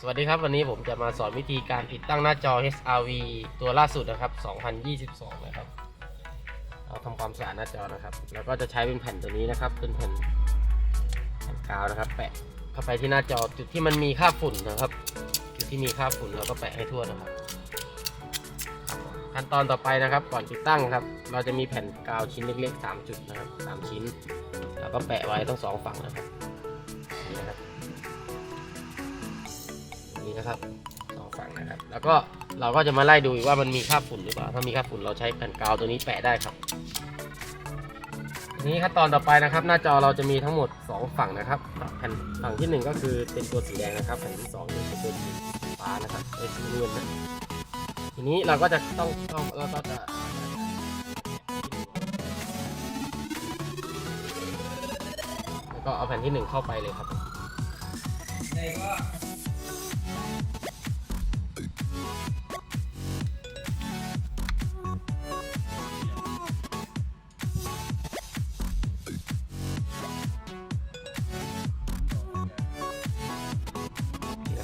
สวัสดีครับ วันนี้ผมจะมาสอนวิธีการติดตั้งหน้าจอ HRV ตัวล่าสุดนะครับ 2022 นะครับเราทำความสะอาดหน้าจอนะครับ แล้วก็จะใช้เป็นแผ่นตัวนี้นะครับ เป็นแผ่นแผ่นกาวนะครับ แปะเข้าไปที่หน้าจอจุดที่มันมีค่าฝุ่นนะครับ จุดที่มีค่าฝุ่นเราก็แปะให้ทั่วนะครับ ขั้นตอนต่อไปนะครับ ก่อนติดตั้งครับ เราจะมีแผ่นกาวชิ้นเล็กๆ 3 จุดนะครับ 3 ชิ้น แล้วก็แปะไว้ทั้งสองฝั่งนะครับนี่นะครับ นะครับสองฝั่งนะครับ แล้วก็เราก็จะมาไล่ดูว่ามันมีค่าฝุ่นหรือเปล่า ถ้ามีค่าฝุ่นเราใช้แผ่นกาวตัวนี้แปะได้ครับทีนี้ขั้นตอนต่อไปนะครับ หน้าจอเราจะมีทั้งหมด 2 ฝั่งนะครับ แผ่นฝั่งที่ 1 ก็คือเป็นตัวสีแดงนะครับ แผ่นที่2เนี่ยเป็นตัวสีฟ้านะครับไอ้ยสีเงินนะทีนี้เราก็จะต้องต้องเราก็จะแล้วก็เอาแผ่นที่ 1 เข้าไปเลยครับ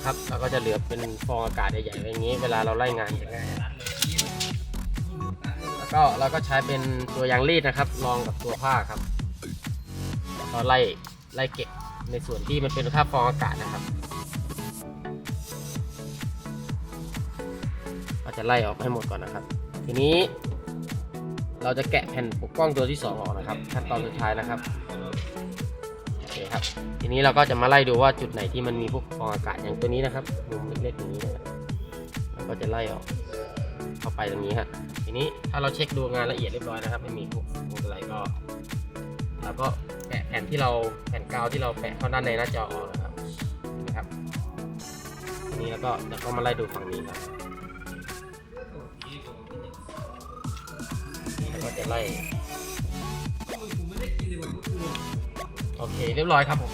นะครับเราก็จะเหลือเป็นฟองอากาศใหญ่ๆอย่างนี้ เวลาเราไล่งานจะง่ายแล้วก็เราก็ใช้เป็นตัวยางรีดนะครับรองกับตัวผ้าครับแล้วก็ไล่ไล่เก็บในส่วนที่มันเป็นค่าฟองอากาศนะครับก็จะไล่ออกให้หมดก่อนนะครับ ทีนี้เราจะแกะแผ่นปกป้องตัวที่สองออกนะครับขั้นตอนสุดท้ายนะครับ เคครับ ทีนี้เราก็จะมาไล่ดูว่าจุดไหนที่มันมีพวกฟองอากาศอย่างตัวนี้นะครับ มุมเล็กๆอย่างนี้นะครับเราก็จะไล่ออกเข้าไปตรงนี้ฮะทีนี้ถ้าเราเช็คดูงานละเอียดเรียบร้อยนะครับ ไม่มีพวกพวกอะไรก็เราก็แกะแผ่นที่เราแผ่นกาวที่เราแปะเข้าด้านในหน้าจอออกนะครับนะครับทีนี้แล้วก็จะเข้ามาไล่ดูฝั่งนี้ครับแล้วก็จะไล่ โอเค เรียบร้อยครับผม